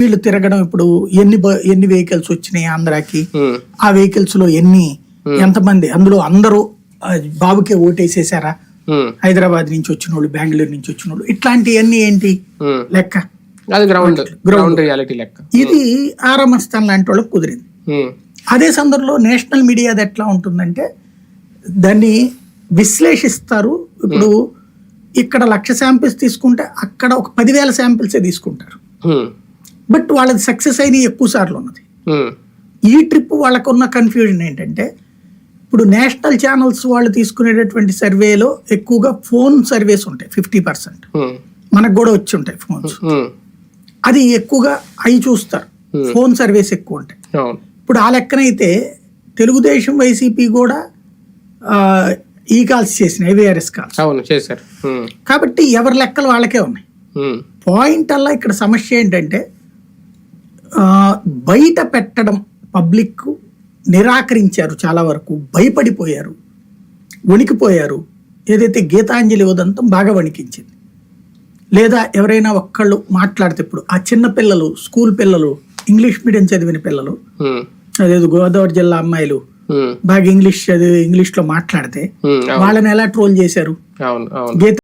వీళ్ళు తిరగడం ఇప్పుడు ఎన్ని ఎన్ని వెహికల్స్ వచ్చినాయి ఆంధ్రాకి? ఆ వెహికల్స్లో ఎన్ని ఎంతమంది? అందులో అందరూ బాబుకే ఓటేసేసారా? హైదరాబాద్ నుంచి వచ్చిన వాళ్ళు బెంగళూరు నుంచి వచ్చిన వాళ్ళు ఇట్లాంటివన్నీ ఏంటి. లెక్క. అది గ్రౌండ్ గ్రౌండ్ రియాలిటీ లెక్క. ఇది ఆరామస్థాన్ లాంటి వాళ్ళకి కుదిరింది. అదే సందర్భంలో నేషనల్ మీడియా అది ఎట్లా ఉంటుందంటే దాన్ని విశ్లేషిస్తారు. ఇప్పుడు ఇక్కడ లక్ష శాంపిల్స్ తీసుకుంటే అక్కడ ఒక పదివేల శాంపిల్సే తీసుకుంటారు. బట్ వాళ్ళది సక్సెస్ అయిన ఎక్కువ సార్లు ఉన్నది. ఈ ట్రిప్ వాళ్ళకున్న కన్ఫ్యూజన్ ఏంటంటే ఇప్పుడు నేషనల్ ఛానల్స్ వాళ్ళు తీసుకునేటటువంటి సర్వేలో ఎక్కువగా ఫోన్ సర్వేస్ ఉంటాయి ఫిఫ్టీ పర్సెంట్. మనకు కూడా వచ్చి ఉంటాయి ఫోన్స్. అది ఎక్కువగా అవి చూస్తారు. ఫోన్ సర్వేస్ ఎక్కువ ఉంటాయి. ఇప్పుడు ఆ లెక్కనైతే తెలుగుదేశం వైసీపీ కూడా ఈ కాల్స్ చేసినాయి ఏవిఆర్ఎస్ కాల్స్. అవును చేశారు. కాబట్టి ఎవరి లెక్కలు వాళ్ళకే ఉన్నాయి. పాయింట్ అలా ఇక్కడ సమస్య ఏంటంటే బయట పెట్టడం పబ్లిక్ నిరాకరించారు చాలా వరకు భయపడిపోయారు వణికిపోయారు. ఏదైతే గీతాంజలి ఉదంతం బాగా వణికించింది. లేదా ఎవరైనా ఒక్కళ్ళు మాట్లాడితే ఇప్పుడు ఆ చిన్న పిల్లలు స్కూల్ పిల్లలు ఇంగ్లీష్ మీడియం చదివిన పిల్లలు అదేదో గోదావరి జిల్లా అమ్మాయిలు బాగా ఇంగ్లీష్ చదివి ఇంగ్లీష్లో మాట్లాడితే ఉమ్, అవును. వాళ్ళని ఎలా ట్రోల్ చేశారు? గీత